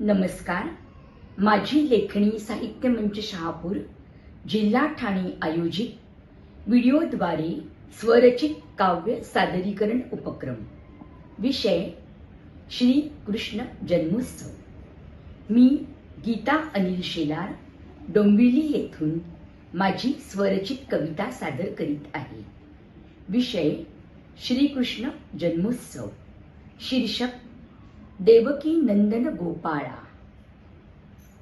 नमस्कार. माझी लेखणी साहित्य मंच शहापूर जिल्हा ठाणे आयोजित व्हिडिओद्वारे स्वरचित काव्य सादरीकरण उपक्रम. विषय श्री कृष्ण जन्मोत्सव. मी गीता अनिल शेलार डोंबिवली येथून माझी स्वरचित कविता सादर करीत आहे. विषय श्रीकृष्ण जन्मोत्सव. शीर्षक देवकी नंदन गोपाळा.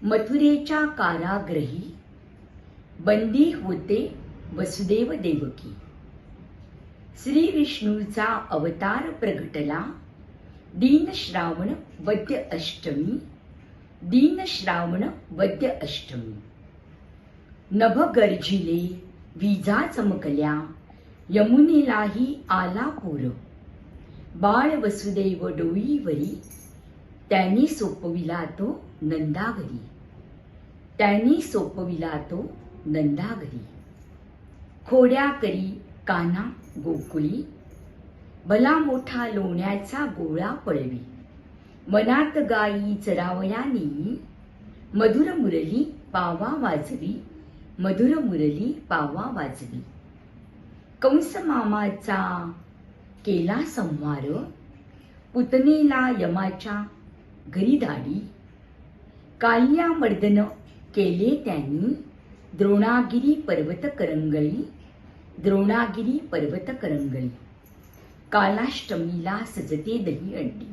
मथुरेच्या काराग्रही बंदी होते वसुदेव देवकी. श्री विष्णूचा अवतार प्रगटला दीन श्रावण वद्य अष्टमी दीन श्रावण वद्य अष्टमी. नभ गर्जिले विजा चमकल्या यमुनेलाही आला पूर. बाळ वसुदेव डोईवरी त्यांनी सोपविला तो नंदाघरी त्यांनी सोपविला तो नंदाघरी खोड्या करी काना गोकुळी. भला मोठा लोण्याचा गोळा पळवी. मनात गायी चरावयानी मधुर मुरली पावा वाजवी. मधुर मुरली पावा वाजवी. कंस मामाचा केला संवार पुतनेला यमाच्या घरी दाडी काल्या मर्दन केले त्यांनी द्रोणागिरी पर्वत करंगळी द्रोणागिरी पर्वत करंगळी कालाष्टमीला सजते दही अंडी.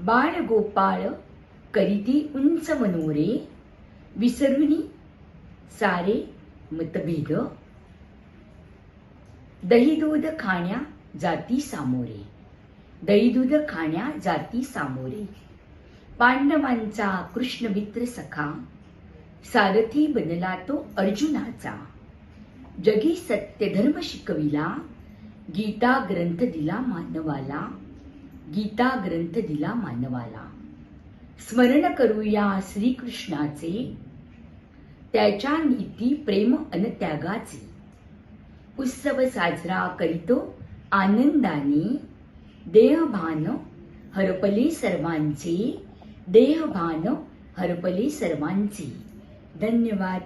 बाळ गोपाळ करीती उंच मनोरे विसरुनी सारे मतभेद. दही दूध खाण्या जाती सामोरे. दही दूध खाण्या जाती सामोरे. पांडवांचा कृष्ण मित्र सखा सारथी बनला तो अर्जुनाचा. जगी सत्य धर्म शिकविला गीता ग्रंथ दिला मानवाला गीता ग्रंथ दिला मानवाला. स्मरण करूया श्रीकृष्णाचे त्याच्या नीती प्रेम अन त्यागाचे. उत्सव साजरा करीतो आनंदाने देहभान हरपले सर्वांचे देहभान हरपली सर्वांची. धन्यवाद.